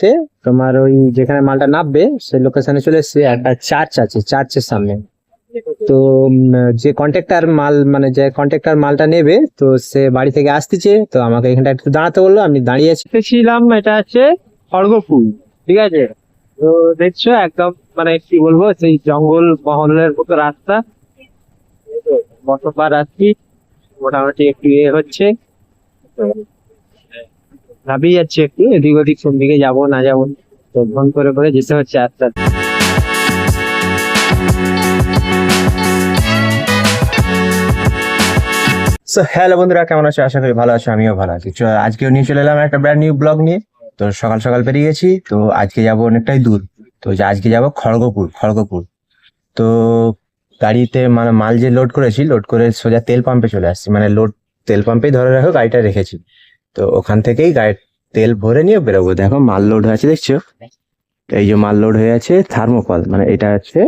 তে তোমার ওই যেখানে মালটা নামবে, সেই লোকেশনে চলে এসেছে একটা চার্চ আছে চার্চের সামনে। তো যে কন্ট্রাক্টর মাল মানে যে কন্ট্রাক্টর মালটা নেবে, তো সে বাড়ি থেকে আসতেছে, তো আমাকে এখানটা একটু দাঁড়াতে বলল, আমি দাঁড়িয়ে আছি। ছিলাম এটা হচ্ছে খড়গপুর ঠিক আছে? তো দেখছ একদম মানে কি বলব, সেই জঙ্গল মহলের মতো রাস্তা। বর্তমান রাত্রি মোটামুটি একটু ইয়ে হচ্ছে। ভাবি যাচ্ছে একটু, এদিক ওদিক কোন দিকে যাব, না যাব। তো ফোন করে করে যেতে হচ্ছে আস্তে আস্তে হ্যালো বন্ধুরা, কেমন আছো? আশা করি ভালো আছো, আমিও ভালো আছি। আজকেও নিয়ে চলে এলাম একটা ব্র্যান্ড নিউ ব্লগ নিয়ে। তো সকাল সকাল বেরিয়ে গেছি, তো আজকে যাব অনেকটাই দূর। তো আজকে যাব খড়গপুর খড়গপুর। তো গাড়িতে মানে মাল যে লোড করেছি লোড করে সোজা তেল পাম্পে চলে আসছি। মানে লোড তেল পাম্পেই ধরে রাখো, গাড়িটা রেখেছি। তো ওখান থেকেই গাড়ির তেল ভরে নিয়ে বেরোবো। দেখো মাল লোড হয়ে আছে, দেখছ? এই যে মাল লোড হয়ে আছে থার্মোকল মানে এটা হচ্ছে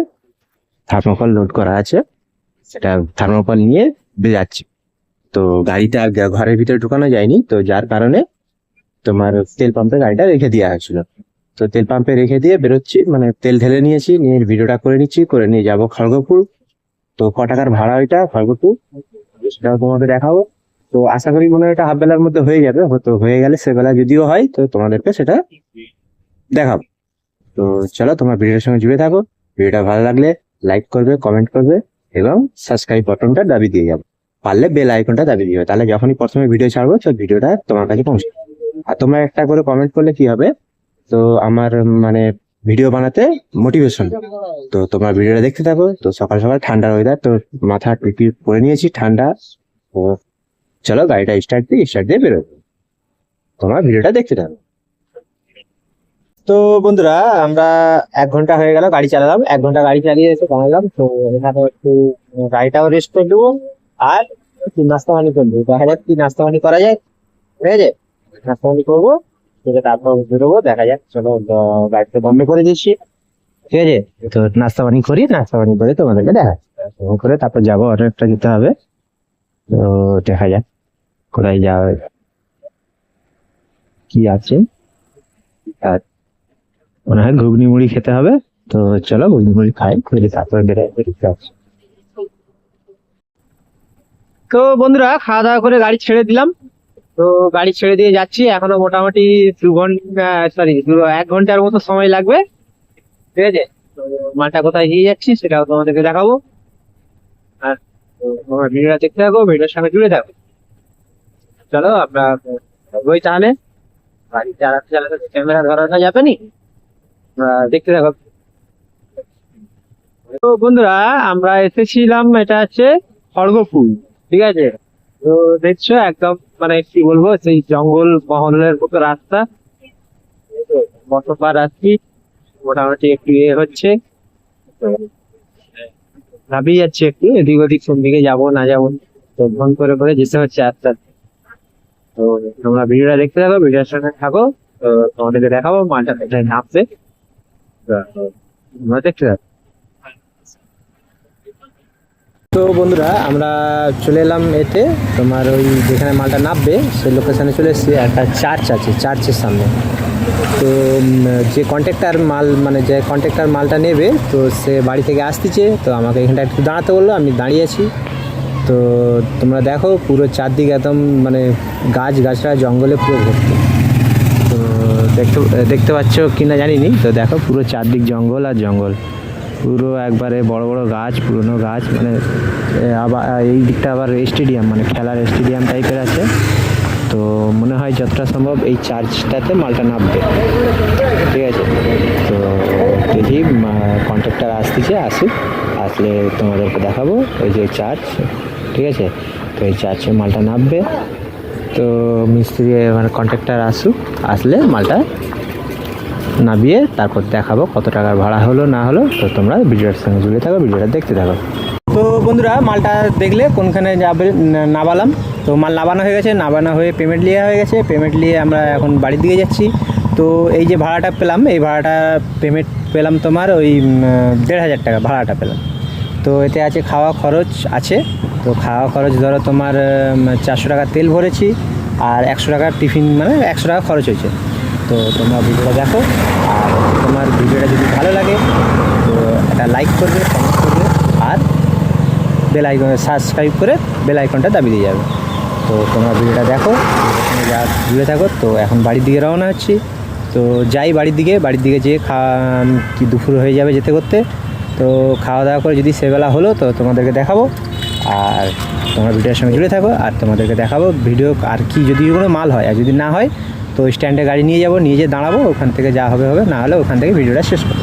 থার্মোকল লোড করা আছে। সেটা থার্মোকল নিয়ে যাচ্ছি তো গাড়িটা ঘরের ভিতরে ঢুকানো যায়নি, তো যার কারণে তোমার তেল পাম্পে গাড়িটা রেখে দেওয়া হয়েছিল। তো তেল পাম্পে রেখে দিয়ে বেরোচ্ছি মানে তেল ঢেলে নিয়েছি, নিয়ে ভিডিওটা করে নিচ্ছি, করে নিয়ে যাব খড়গপুর। তো ক টাকার ভাড়া ওইটা খড়গপুর? সেটাও তোমাকে দেখাবো। তো আশা করি মনে হয় এটা হাফ বেলার মধ্যে হয়ে যাবে। হয়তো হয়ে গেলে সেবেলা যদিও হয়, তো তোমাদেরকে সেটা দেখাবো। তো চলো, তোমার ভিডিওর সঙ্গে জুড়ে থাকো। ভিডিওটা ভালো লাগলে লাইক করবে কমেন্ট করবে এবং সাবস্ক্রাইব বাটনটা দাবি দিয়ে যাব। পারলে বেল আইকনটা দাবি দিবে তাহলে যখনই প্রথমে ভিডিও ছাড়বো, তো ভিডিওটা তোমার কাছে পৌঁছে আর তোমরা একটা করে কমেন্ট করলে কি হবে? তো আমার মানে ভিডিও বানাতে মোটিভেশন তো তোমরা ভিডিওটা দেখতে থাকো। তো সকাল সকাল ঠান্ডার ওয়েদার তো মাথা টুপি পরে নিয়েছি, ঠান্ডা। তো চলো গাড়িটা স্টার্ট দিয়ে স্টার্ট দিয়ে বেরোবো তোমার ভিডিওটা দেখতে থাকো। তো বন্ধুরা, আমরা এক ঘণ্টা হয়ে গেল গাড়ি চালালাম। এক ঘণ্টা গাড়ি চালিয়ে এসে বানালাম তো এখানে একটু গাড়িটাও রেস্ট করে দেবো আর নাস্তা পানি করব। দেখা যাক কি নাস্তা পানি করা যায়। ঠিক আছে? নাস্তা পানি করব। করে তারপর বেরোবো। দেখা যাক। চলো গাড়িটা বন্ধ করে দিচ্ছি। ঠিক আছে? তো নাস্তা পানি করি। নাস্তা পানি করে তোমাদেরকে দেখা। করে তারপর যাব অনেকটা যেতে হবে। তো দেখা যাক। কোথায় যাওয়া। কি আছে? আর মনে হয় ঘুগনি মুড়ি খেতে হবে। তো চলো ঘুগনি মুড়ি খাই খুঁজে তারপরে বেরোয় তো বন্ধুরা, খাওয়া দাওয়া করে গাড়ি ছেড়ে দিলাম। তো গাড়ি ছেড়ে দিয়ে যাচ্ছি। এখনও মোটামুটি দু ঘণ্টা সরি এক ঘণ্টার মতো সময় লাগবে। ঠিক আছে? তো মালটা কোথায় নিয়ে যাচ্ছি সেটাও তোমাদেরকে দেখাবো। আর ভিডিওটা দেখতে থাকো, ভিডিওর সঙ্গে জুড়ে থাকো। চলো, আমরা ওই তাহলে। গাড়ি চালাতে চালাতে ক্যামেরা ধরানো যাবে নি? দেখতে থাকো। তো বন্ধুরা, আমরা এসেছিলাম, এটা হচ্ছে খড়গপুর, ঠিক আছে? তো দেখছ, একদম মানে কি বলব, সেই জঙ্গল মহলের মতো রাস্তা। বর্তমান রাত্রি মোটামুটি একটু ইয়ে হচ্ছে। ভাবি যাচ্ছে একটু, এদিক ওদিক কোন দিকে যাব, না যাব, তো ফোন করে করে যেতে হচ্ছে আস্তে আস্তে তোমরা ভিডিওটা দেখতে থাকো, ভিডিওর সঙ্গে থাকো, তো তোমাদেরকে দেখাবো মালটা কোথায় নামছে। তোমরা দেখতে থাকো। তো বন্ধুরা, আমরা চলে এলাম এতে। তোমার ওই যেখানে মালটা নামবে, সেই লোকেশানে চলে এসেছি। একটা চার্চ আছে চার্চের সামনে। তো যে কন্ট্রাক্টর মাল মানে যে কন্ট্রাক্টর মালটা নেবে, তো সে বাড়ি থেকে আসতেছে। তো আমাকে এখানটা একটু দাঁড়াতে বলল, আমি দাঁড়িয়ে আছি। তো তোমরা দেখো পুরো চারদিক একদম মানে গাছ গাছড়া জঙ্গলে পুরো ভর্তি। তো দেখতে দেখতে পাচ্ছ কি না জানিনি। তো দেখো পুরো চারদিক জঙ্গল আর জঙ্গল। পুরো একবারে বড় বড় গাছ, পুরনো গাছ মানে আবার, এই দিকটা আবার স্টেডিয়াম মানে খেলার স্টেডিয়াম টাইপের আছে। তো মনে হয় যতটা সম্ভব এই চার্চটাতে মালটা নামবে। ঠিক আছে? তো দেখি কন্ট্রাক্টর আসতেছে, আসুক। আসলে তোমাদেরকে দেখাবো ওই যে চার্চ। ঠিক আছে? তো এই চার্চে মালটা নামবে। তো মিস্ত্রি মানে কন্ট্রাক্টর আসুক, আসলে মালটা নামিয়ে তারপর দেখাবো কত টাকার ভাড়া হলো, না হলো। তো তোমরা ভিডিওর সঙ্গে জুড়ে থাকো, ভিডিওটা দেখতে থাকো। তো বন্ধুরা, মালটা দেখলে কোনখানে যাবে, না- নামালাম। তো মাল নামানো হয়ে গেছে, নামানো হয়ে পেমেন্ট লিয়ে হয়ে গেছে। পেমেন্ট নিয়ে আমরা এখন বাড়ির দিকে যাচ্ছি। তো এই যে ভাড়াটা পেলাম, এই ভাড়াটা পেমেন্ট পেলাম তোমার ওই দেড় হাজার টাকা ভাড়াটা পেলাম। তো এতে আছে খাওয়া খরচ আছে। তো খাওয়া খরচ ধরো তোমার চারশো টাকা তেল ভরেছি আর একশো টাকার টিফিন মানে একশো টাকা খরচ হয়েছে। তো তোমরা ভিডিওটা দেখো আর তোমার ভিডিওটা যদি ভালো লাগে, তো একটা লাইক করবে কমেন্ট করবে আর বেল আইকন সাবস্ক্রাইব করে বেল আইকনটা দাবি দিয়ে যাবে। তো তোমরা ভিডিওটা দেখো যা জুড়ে থাকো, তো এখন বাড়ির দিকে রওনা হচ্ছি। তো যাই বাড়ির দিকে বাড়ির দিকে যেয়ে খা কি দুপুর হয়ে যাবে যেতে করতে তো খাওয়া দাওয়া করে যদি সেবেলা হলো তো তোমাদেরকে দেখাবো। আর তোমরা ভিডিওর সঙ্গে জুড়ে থাকো। আর তোমাদেরকে দেখাবো ভিডিও আর কি যদি কোনো মাল হয়। আর যদি না হয়, তো স্ট্যান্ডে গাড়ি নিয়ে যাব, নিয়ে যেয়ে দাঁড়াবো। ওখান থেকে যা হবে হবে, না হলে ওখান থেকে ভিডিওটা শেষ করব।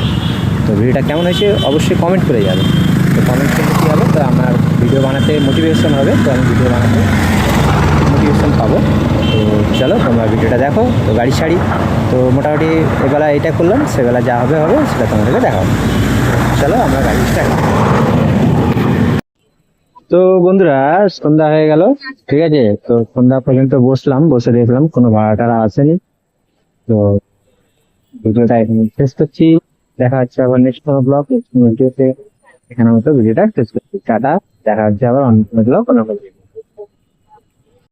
তো ভিডিওটা কেমন হয়েছে অবশ্যই কমেন্ট করে যাবে তো কমেন্ট করলে কী হবে? তো আমার ভিডিও বানাতে মোটিভেশন হবে। তো আমি ভিডিও বানাতে মোটিভেশন পাবো। তো চলো, তোমরা ভিডিওটা দেখো। তো গাড়ি ছাড়ি। তো মোটামুটি এবেলা এটা করলাম। সেবেলা যা হবে হবে, সেটা তোমাদেরকে দেখাবো। চলো, আমরা গাড়ি স্টার্ট তো বন্ধুরা, সন্ধ্যা হয়ে গেল, ঠিক আছে? তো সন্ধ্যা পর্যন্ত বসলাম, বসে দেখলাম কোনো ভাড়া টাড়া আসেনি। তো ভিডিওটা এখানে শেষ করছি। দেখা হচ্ছে আবার নেক্সট কোনো ব্লগ ভিডিওতে এখানে মতো ভিডিওটা শেষ করছি। টাটা। দেখা হচ্ছে আবার অন্য কোনো ব্লগ অন্য।